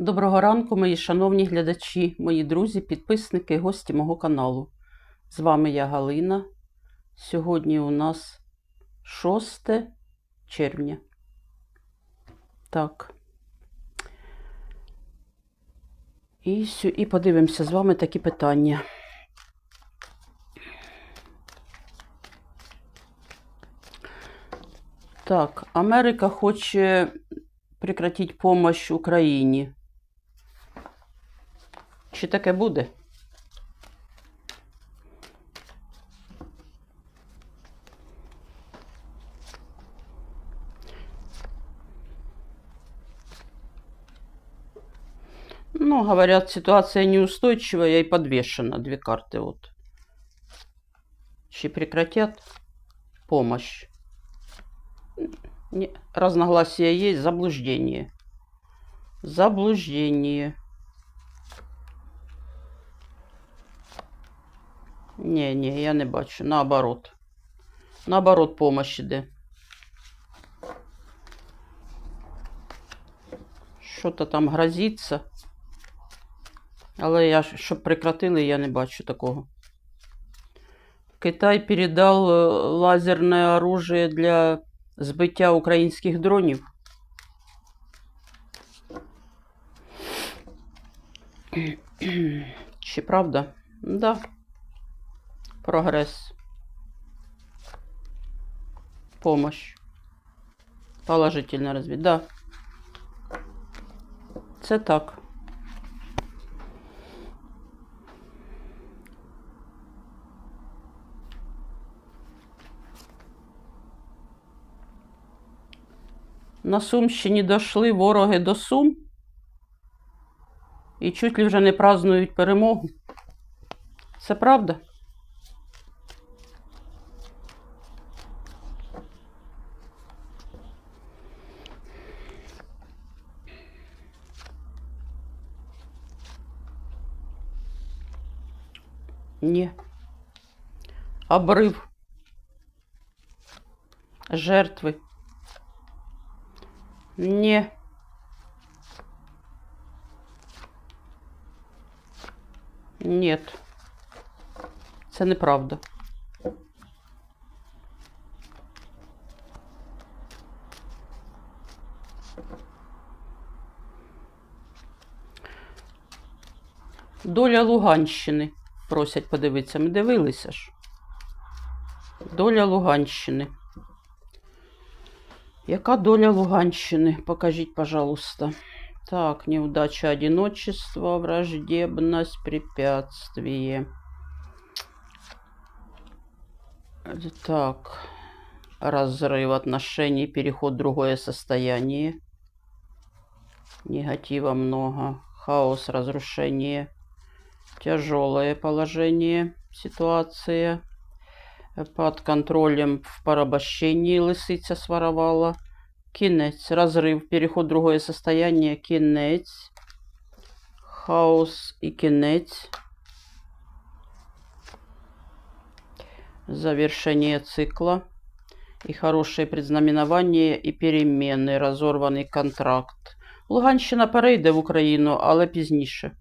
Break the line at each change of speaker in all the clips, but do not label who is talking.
Доброго ранку, мої шановні глядачі, мої друзі, підписники, гості мого каналу. З вами я Галина. Сьогодні у нас 6 червня. Так. І, і подивимося з вами такі питання. Так, Америка хоче прекратити помощь Україні. Чи таке буде? Ну, говорят, ситуация неустойчивая и подвешена. Две карты вот. Чи прекратят помощь? Не, разногласия есть, заблуждение. Заблуждение. Не, не, я не бачу. Наоборот. Наоборот, помощь іде. Що-то там грозиться. Але я, щоб прекратили, я не бачу такого. Китай передав е, лазерне оружие для збиття українських дронів. Чи правда? Да. Прогресс. Помощь. Положительно развит. Да. Це так. На Сумщині дошли вороги до Сум і чуть ли вже не празднують перемогу. Це правда? Ні. Обрив. Жертви. Ні. Нет. Це неправда. Доля Луганщини. Просять подивитися. Ми дивилися ж. Доля Луганщини. Яка доля Луганщини? Покажіть, пожалуйста. Так, неудача, одиночество, враждебность, препятствие. Так, разрыв отношений, переход в другое состояние. Негатива много. Хаос, разрушение. Тяжелое положение, ситуация. Под контролем в порабощении лисиця своровала. Кінець, розрив, переход в другое состояние, кінець, хаос і кінець. Завершение цикла и хорошее предзнаменование і перемены, розорваний контракт. Луганщина перейде в Україну, але пізніше.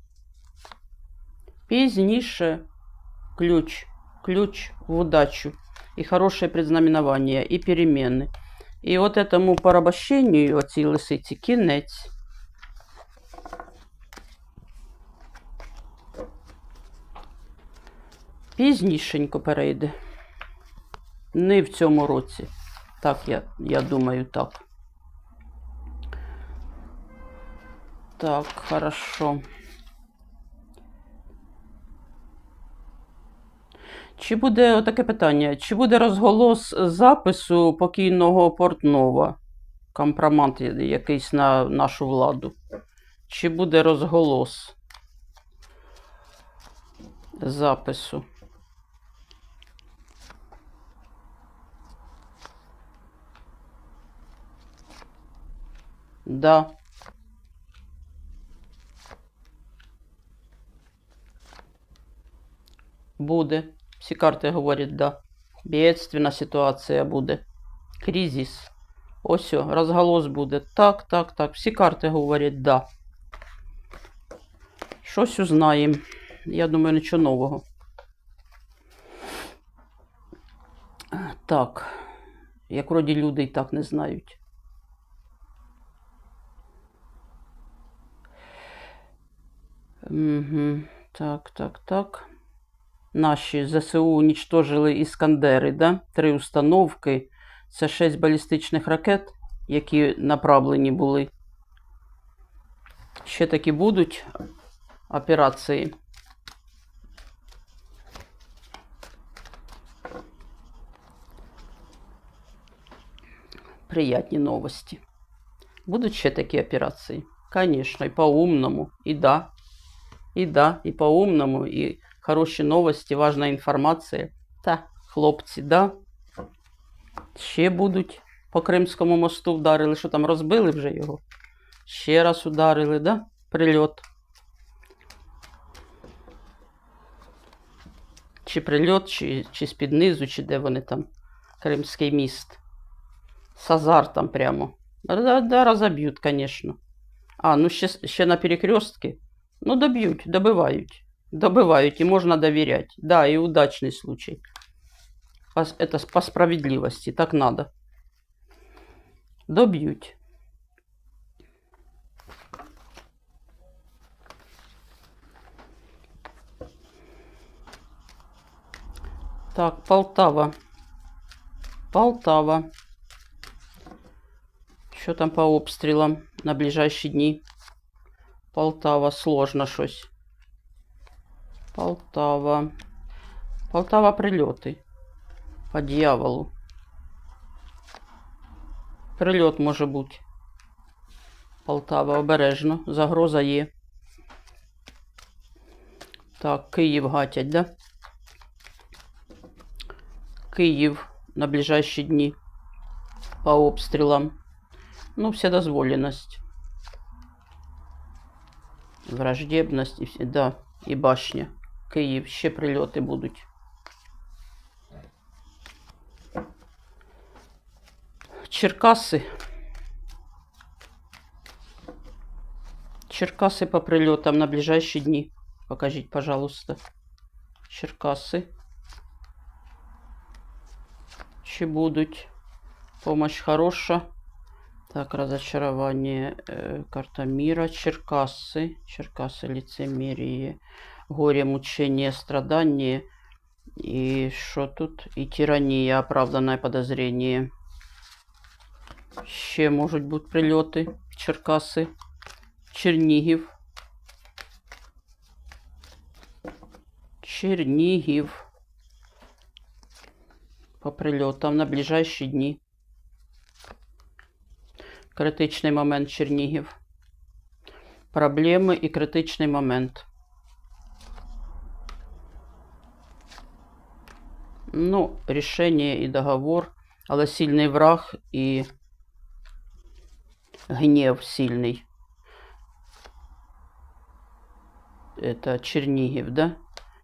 Пізніше ключ, ключ в удачу і хорошее предзнаменование і перемены. І от этому порабощенню, оцій лисиці, кінець. Пізнішенько перейде. Не в цьому році. Так, я, я думаю, так. Так, хорошо. Чи буде таке питання? Чи буде розголос запису покійного Портнова? Компромат якийсь на нашу владу? Чи буде розголос запису? Да. Буде. Всі карти говорять, да. Бедственна ситуація буде. Кризис. Ось, розголос буде. Так, так, так. Всі карти говорять да. Щось узнаємо. Я думаю, нічого нового. Так. Як вроді люди і так не знають. Угу. Так, так, так. Наші ЗСУ унічтожили Іскандери, да? Три установки. Це шість балістичних ракет, які направлені були. Ще такі будуть операції. Приятні новості. Будуть ще такі операції. Конечно, і по-умному, і да. І да, і по-умному, і хороші новості, важна інформація. Та, хлопці, да. Ще будуть. По Кримському мосту вдарили, що там розбили вже його. Ще раз ударили, да? Прильот. Чи прильот, чи, чи з-під низу, чи де вони там. Кримський міст. З азартом прямо. Да, да, розоб'ють, звісно. А, ну ще, ще на перекрестки. Ну, доб'ють, добивають. Добивають, і можна довіряти. Да, і удачний случай. По, это по справедливости, так надо. Доб'ють. Так, Полтава. Полтава. Що там по обстрілам на ближайші дні? Полтава, сложно щось. Полтава. Полтава прильоти. По дьяволу. Прильот може бути. Полтава обережно. Загроза є. Так, Київ гатять, да? Київ на ближайші дні по обстрілам. Ну, вседозволенность. Враждебность, да, і башня. Київ, ще прильоти будуть. Черкаси. Черкаси по прильотам на ближайші дні. Покажіть, пожалуйста. Черкаси. Чи будуть? Помощь хороша. Так, разочарование. Э, карта мира. Черкасы. Черкасы, лицемерие. Горе, мучение, страдание. И что тут? И тирания, оправданное подозрение. Ще можуть бути прильоти в Черкаси. Чернігів. Чернігів. По прильотам на ближайші дні. Критичний момент Чернігів. Проблеми і критичний момент. Ну, рішення і договор, але сильний враг і гнев сильний. Это Чернігів, да?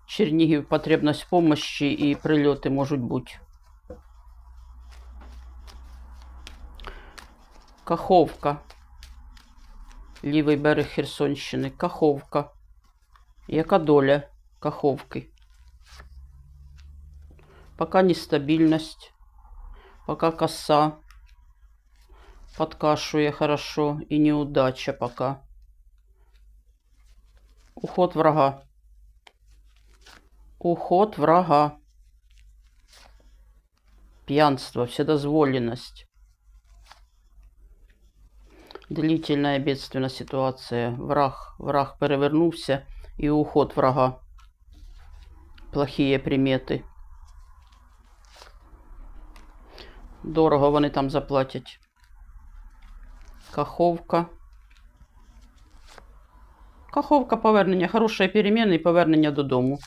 Чернігів, потребность помощи і прильоти можуть бути. Каховка. Лівий берег Херсонщини. Каховка. Яка доля Каховки? Пока нестабильность. Пока коса. Подкашує хорошо. И неудача пока. Уход врага. Уход врага. Пьянство, вседозволенность. Длительная бедственная ситуация. Враг, враг перевернувся і уход врага. Плохие примети. Дорого вони там заплатять. Каховка. Каховка повернення. Хороша переміна і повернення додому.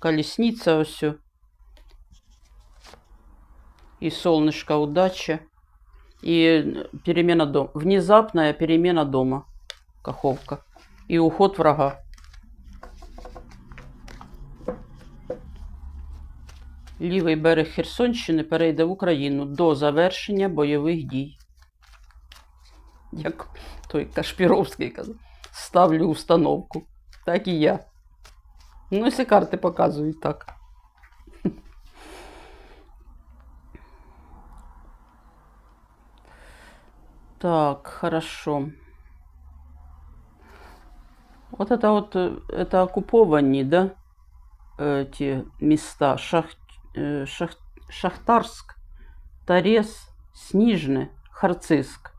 Колісниця ось. І солнышко удача. И перемена дома. Внезапная перемена дома. Каховка. И уход врага. Лівий берег Херсонщини перейде в Україну до завершення бойових дій. Як той Кашпіровський казав, ставлю установку. Так і я. Ну, всі карти показують так. Так, хорошо. Вот это вот, э, это оккупованные, да, эти места. Шах, э, Шах, Шахтарск, Торез, Сніжне, Харциск,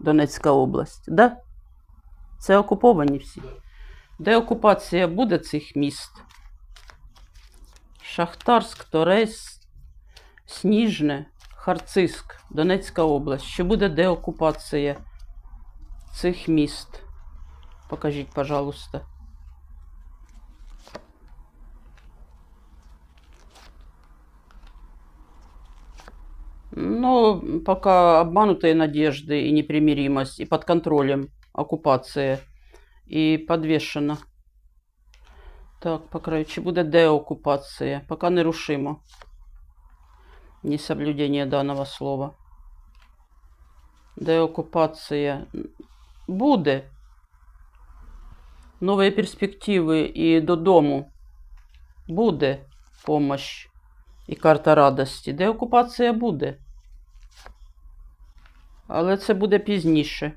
Донецька область, да? Це окуповані всі. Де окупація буде цих міст? Шахтарськ, Торез, Сніжне, Харциск, Донецька область. Чи буде деокупація цих міст? Покажіть, пожалуйста. Ну, пока обманутые надежды и непримиримость, и под контролем оккупация, и подвешена. Так, по краю, чи буде деоккупация? Пока нерушимо. Несоблюдение данного слова. Деоккупация буде. Нові перспективи і додому буде помощь і карта радості. Деокупація буде. Але це буде пізніше.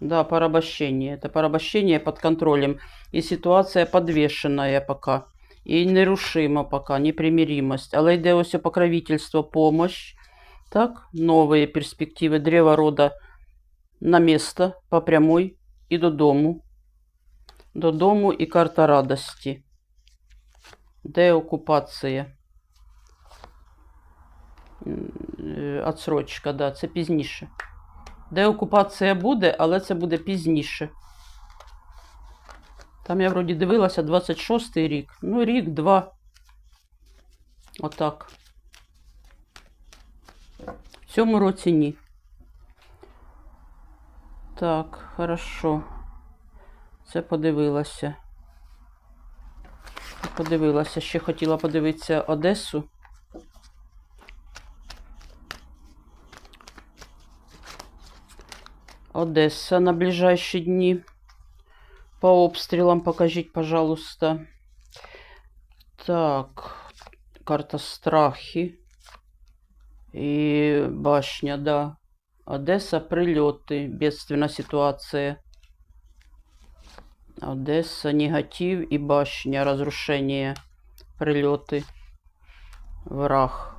Да, порабощение. Это порабощение под контролем. И ситуация подвешенная пока. И нерушима пока, непримиримость. Але йде ось покровительство, помощь. Так, новые перспективи древа рода на место по прямой і додому. Додому і карта радості. Деокупація. М, е, Отсрочка, да, це пізніше. Деокупація буде, але це буде пізніше. Там я вроді дивилася 26-й рік. Ну, рік, два. Отак. В цьому році ні. Так, хорошо. Це подивилася. Подивилася. Ще хотіла подивитися Одесу. Одесса на ближайшие дни. По обстрелам покажите, пожалуйста. Так, карта страхи. И башня, да. Одесса, прилеты, бедственная ситуация. Одесса, негатив и башня, разрушение, прилеты. Враг.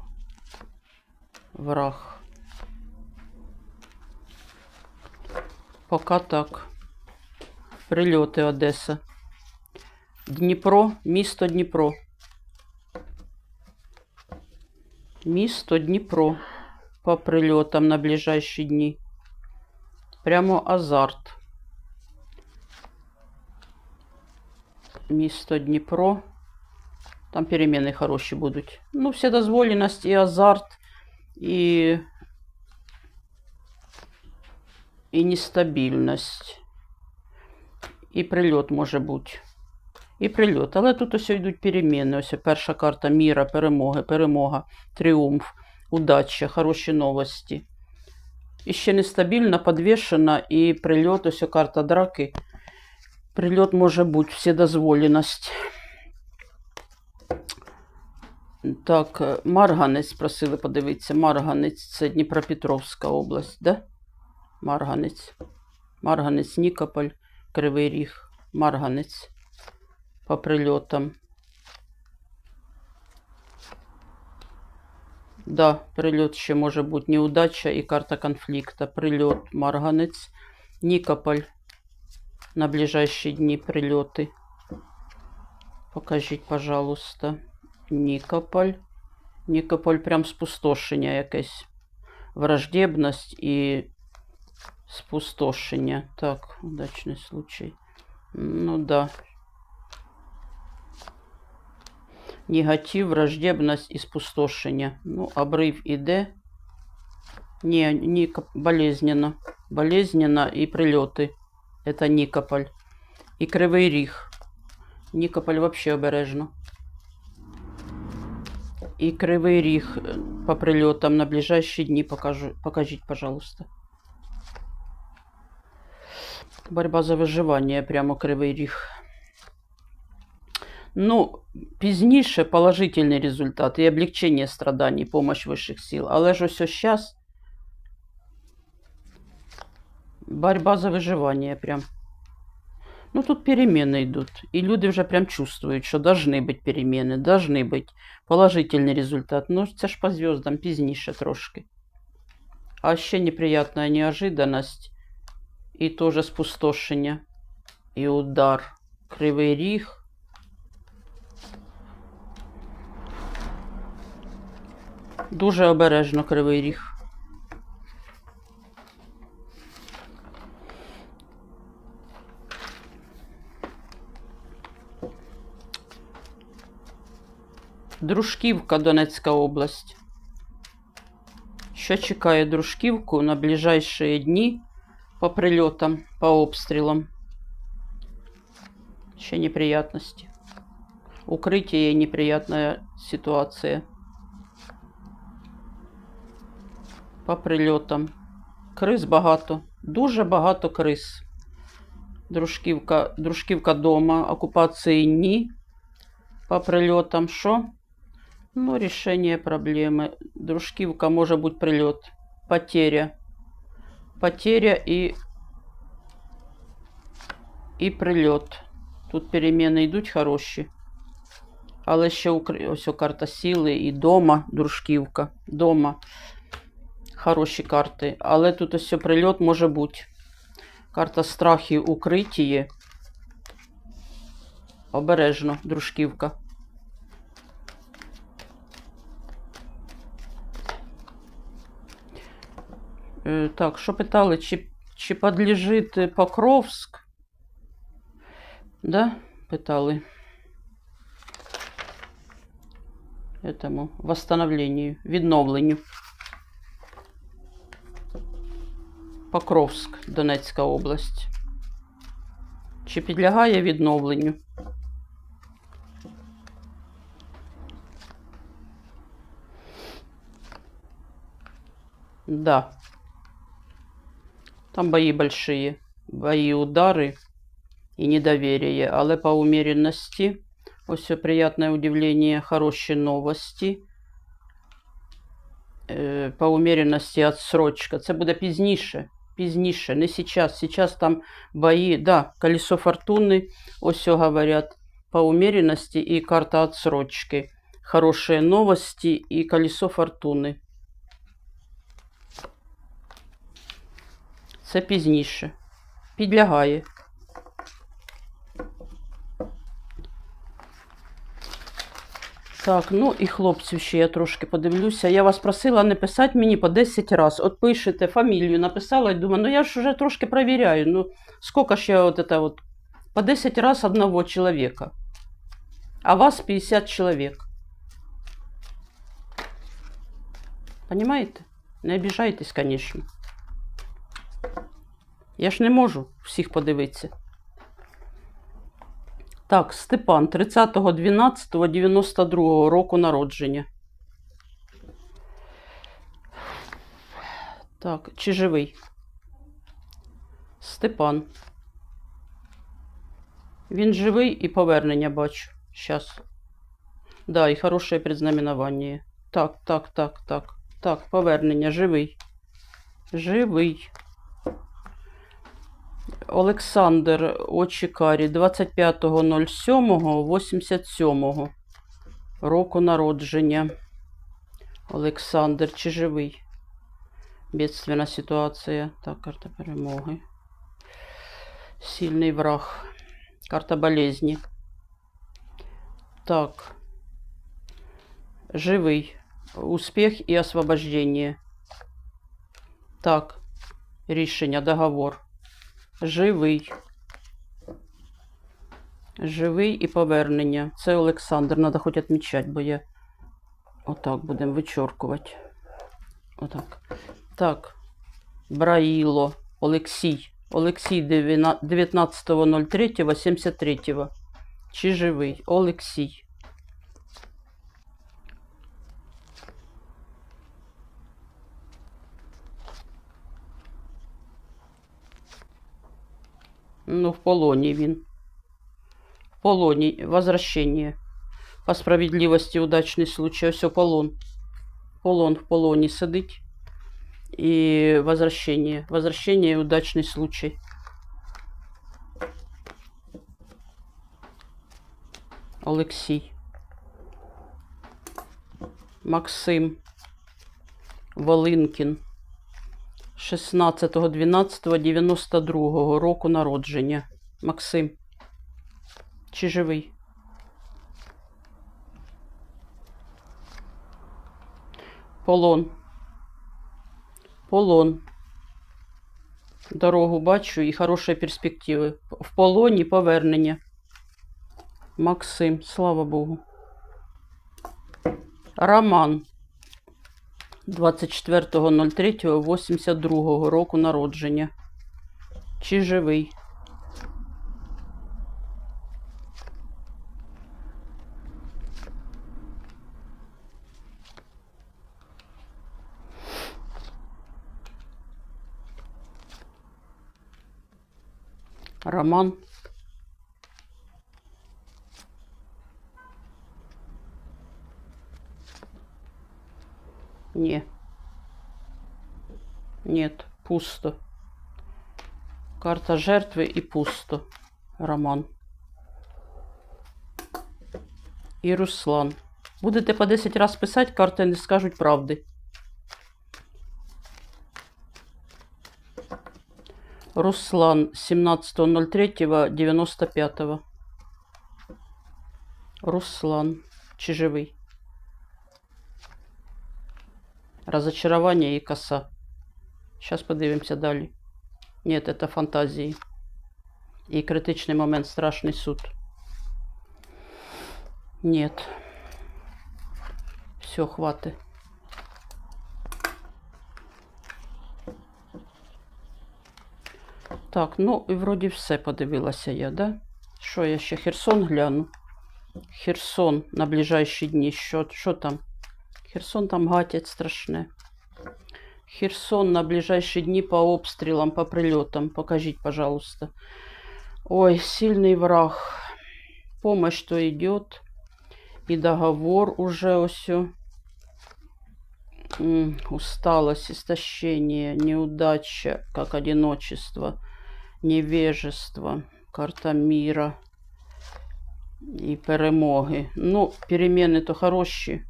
Враг. Пока так. Прильоти Одеса. Дніпро, місто Дніпро. Місто Дніпро. По прильотам на ближайші дні. Прямо азарт. Місто Дніпро. Там переміни хороші будуть. Ну, вседозволеність і азарт, і і нестабільність. І прильот може бути. І прильот. Але тут ось йдуть переміни. Ось перша карта міра, перемоги, перемога, тріумф, удача, хороші новості. І ще нестабільна, подвішена, і прильот, ось карта драки. Прильот може бути, вседозволеність. Так, Марганець просили подивитися. Марганець це Дніпропетровська область, да? Марганець. Марганець, Нікополь, Кривий Ріг, Марганець по прильотам. Да, прильот ще може бути неудача і карта конфлікта. Прильот, Марганець, Нікополь. На ближайші дні прильоти. Покажіть, пожалуйста. Нікополь. Нікополь прям спустошення якесь. Враждебність і спустошення. Так, удачний случай. Ну да. Негатив, враждебність і спустошення. Ну, обрив іде. Не, не болезненно. Болезненно і прильоти. Это Нікополь. І Кривий Ріг. Нікополь вообще обережно. І Кривий Ріг е, по прильотам на ближайші дні покажу, покажіть, пожалуйста. Борьба за выживание, прямо Кривий Ріг. Ну, пізніше положительний результат і облегчення страданий, помощь вищих сил. Але ж ось зараз борьба за виживання прям. Ну, тут перемены идут. И люди вже прям чувствують, що должны быть перемены, должны быть положительний результат. Ну, це ж по зв'язкам пізніше трошки. А ще неприятная неожиданность І теж спустошення. І удар. Кривий ріг. Дуже обережно кривий ріг. Дружківка, Донецька область. Що чекає Дружківку на ближайшие дні по прильотам, по обстрілам? Ще неприятности. Укриття і неприятная ситуація. По прильотам. Крис багато. Дуже багато крис. Дружківка, дружківка дома. Окупації ні. По прильотам що? Ну, решение проблемы. Дружківка може бути прильот. Потеря. Потеря і, і прильот. Тут переміни йдуть хороші. Але ще укр... ось карта сили і дома, дружківка. Дома. Хороші карти. Але тут ось прильот може бути. Карта страхів укриття. Обережно, дружківка. Так, що питали, чи, чи підлежить Покровськ? Да, питали. Этому восстановлению, відновленню. Покровськ, Донецька область. Чи підлягає відновленню? Да. Там бои большие. Бои, удары и недоверие. Але по умеренности. Ось все приятное удивление, хороші новості. Е, По умеренности отсрочка. Це буде пізніше. Пізніше, не сейчас. Сейчас там бої, да, колесо фортуни, ось все говорят. По умеренности и карта отсрочки. Хорошие новости и колесо фортуни. Це пізніше. Підлягає. Так, ну і хлопців ще я трошки подивлюся. Я вас просила не писати мені по 10 разів. От пишете фамілію, написала і думаю, ну я ж вже трошки перевіряю. Ну, скільки ж я от это вот по 10 разів одного чоловіка. А вас 50 чоловік. Понимаете? Не обіжайтесь, звісно. Я ж не можу всіх подивитися. Так, Степан, 30.12.92 року народження. Так, чи живий? Степан. Він живий і повернення бачу. Щас. Да, і хороше предзнаменування. Так, так, так, так. Так, повернення, живий. Живий. Олександр Очікарі 25.07.87 року народження. Олександр, чи живий? Бедственна ситуація. Так, карта перемоги. Сильний враг. Карта болезни. Так. Живий. Успіх і освобождення. Так. Рішення, договор. Живий. Живий і повернення. Це Олександр. Надо хоч відмічати, бо я отак будемо вичоркувати. Отак. Так. Браїло. Олексій. Олексій 19.03.73. Чи живий? Олексій. Ну, в полоні він. В полоні. Возвращення. По справедливості удачний случай. Ось полон. Полон в полоні сидить. І возвращення. Возвращення і удачний случай. Олексій. Максим. Волинкін. 16.12.92 року народження. Максим. Чи живий? Полон. Полон. Дорогу бачу і хороші перспективи. В полоні повернення. Максим, слава Богу. Роман. 24.03.82 року народження. Чи живий? Роман. Не. Нет, пусто. Карта жертви і пусто. Роман. І Руслан. Будете по 10 раз писати, карти не скажуть правди. Руслан 17.03.95. Руслан. Чи живий? Разочарование и коса. Сейчас подивимося далі. Нет, это фантазії. І критичний момент, страшний суд. Нет. Все, хватит. Так, ну і вроді все подивилася я, да? Що я ще Херсон гляну? Херсон на ближайші дні. Що, що там? Херсон там гатять страшне. Херсон на ближайшие дни по обстрелам, по прилетам. Покажите, пожалуйста. Ой, сильный враг. Помощь то идет. И договор уже все. Усталость, истощение, неудача, как одиночество, невежество, карта мира і перемоги. Ну, переміни то хороші,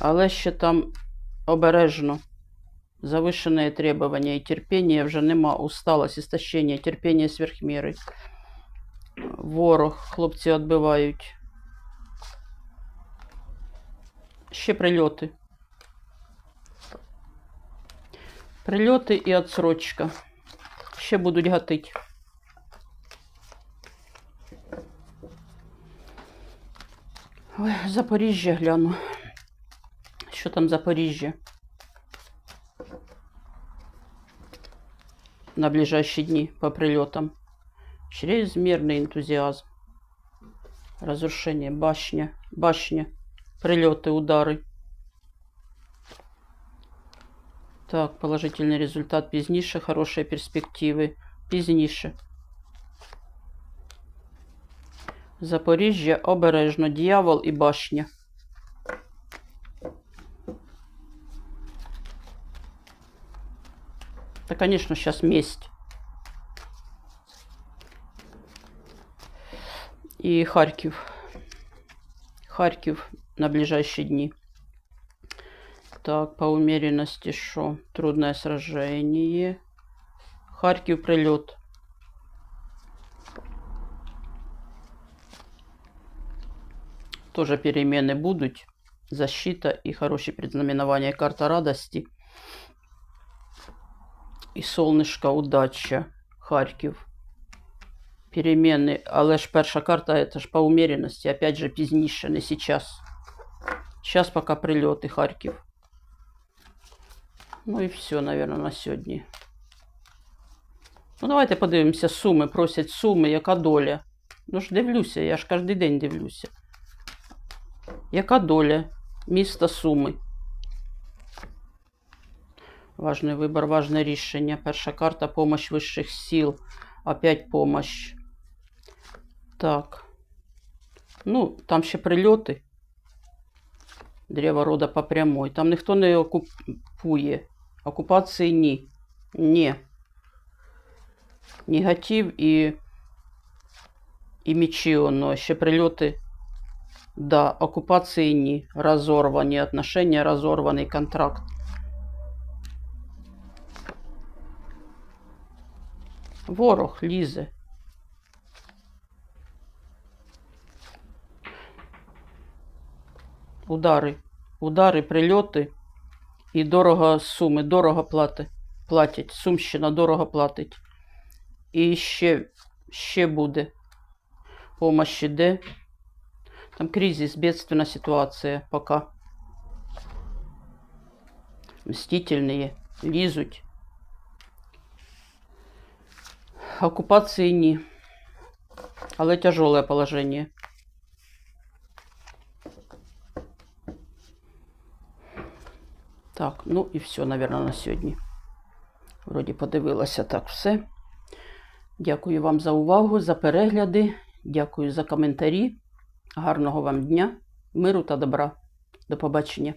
Але ще там обережно. Завышенные требования и терпения вже нема. Усталость, істощення, терпіння сверхміри. Ворог, хлопці відбивають. Ще прильоти. Прильоти і отсрочка. Ще будуть гатить. Ой, Запоріжжя гляну. Що там Запоріжжя? на ближайшие дни по прилетам. Чрезмерный энтузиазм. Разрушение, башня, башня, прилеты, удары. Так, положительный результат пізніше, хорошие перспективи. Пізніше. Запоріжжя обережно, дьявол і башня. Это, конечно, сейчас месть. И Харьков. Харьков на ближайшие дни. Так, по умеренности что? Трудное сражение. Харьков прилет. Тоже перемены будут. Защита и хорошие предзнаменования. Карта радости. І сонечка, удача, Харків. Переміни. Але ж перша карта це ж по умеренності. Опять же, пізніше, не сейчас. Сейчас поки прильоти Харків. Ну і все, наверное, на сьогодні. Ну, давайте подивимося суми. Просять суми, яка доля. Ну ж дивлюся, я ж кожен день дивлюся. Яка доля міста Суми? Важный выбор, важное решение. Перша карта помощь высших сил. Опять помощь. Так. Ну, там ще прильоти. Древо рода по прямой. Там ніхто не окупує. Окупації ні. Ні. Негатив і, і мечі, оно, ще прильоти. Да, окупації ні. Розорвані отношения, розорваний контракт. Ворог лізе. Удари. Удари, прильоти і дорого суми, дорого плати, платять. Сумщина дорого платить. І ще, ще буде. Помощь іде. Там кризис, бедственная ситуация пока. Мстительные, лізуть. Оккупации ні. Але тяжелое положение. Так, ну і все, наверное, на сьогодні. Вроді подивилася так все. Дякую вам за увагу, за перегляди. Дякую за коментарі. Гарного вам дня, миру та добра. До побачення.